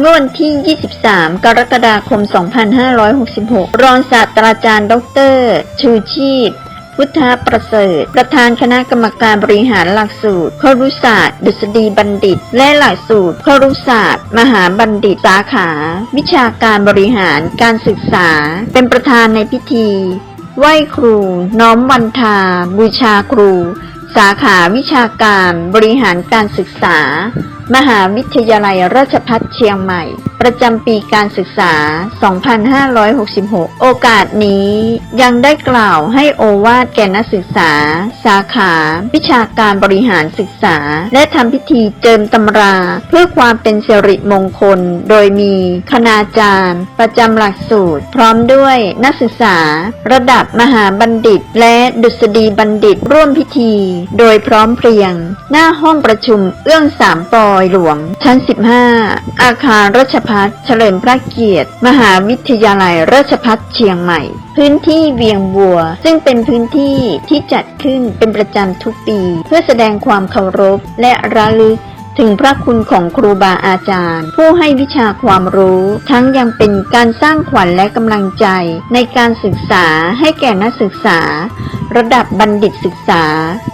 เมื่อวันที่ 23 กรกฎาคม 2566 รองศาสตราจารย์ ดร ชูชีพพุทธประเสริฐ ประธานคณะกรรมการบริหารหลักสูตรครุศาสตร์ดุษฎีบัณฑิต และหลักสูตรครุศาสตร์ มหาบัณฑิตสาขา วิชาการบริหารการศึกษา เป็นประธานในพิธีไหว้ครู น้อมวันทา บูชาครู สาขาวิชาการบริหารการศึกษา มหาวิทยาลัยราชภัฏเชียงใหม่ ประจำปีการศึกษา 2566 โอกาสนี้ยังได้กล่าวให้โอวาทแก่นักศึกษา สาขา วิชาการบริหารศึกษา และทำพิธีเจิมตำรา เพื่อความเป็นสิริมงคล โดยมีคณาจารย์ ประจำหลักสูตร พร้อมด้วยนักศึกษา ระดับมหาบัณฑิต และดุษฎีบัณฑิตร่วมพิธี โดยพร้อมเพรียง หน้าห้องประชุมเอื้องสามปอยหลวง ชั้น 15 อาคารราชพัฒเฉลิมพระเกียรติ มหาวิทยาลัยราชพัฒเชียงใหม่ พื้นที่เวียงบัว ซึ่งเป็นพื้นที่ที่จัดขึ้นเป็นประจำทุกปี เพื่อแสดงความเคารพและระลึก ถึงพระคุณของครูบาอาจารย์ ผู้ให้วิชาความรู้ ทั้งยังเป็นการสร้างขวัญและกำลังใจ ในการศึกษาให้แก่นักศึกษา ระดับบัณฑิตศึกษา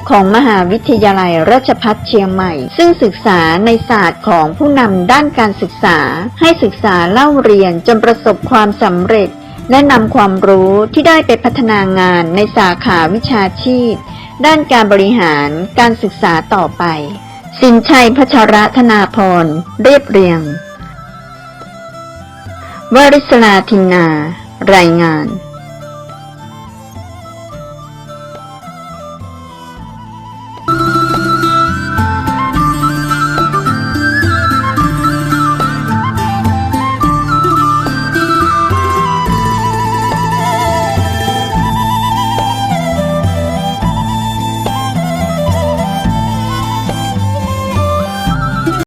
ของมหาวิทยาลัยราชภัฏเชียงใหม่ ซึ่งศึกษาในศาสตร์ของผู้นำด้านการศึกษา ให้ศึกษาเล่าเรียนจนประสบความสำเร็จ และนำความรู้ที่ได้ไปพัฒนางานในสาขาวิชาชีพ ด้านการบริหารการศึกษาต่อไป สินชัยพัชรธนาพร เรียบเรียง วริศลาทินนา รายงาน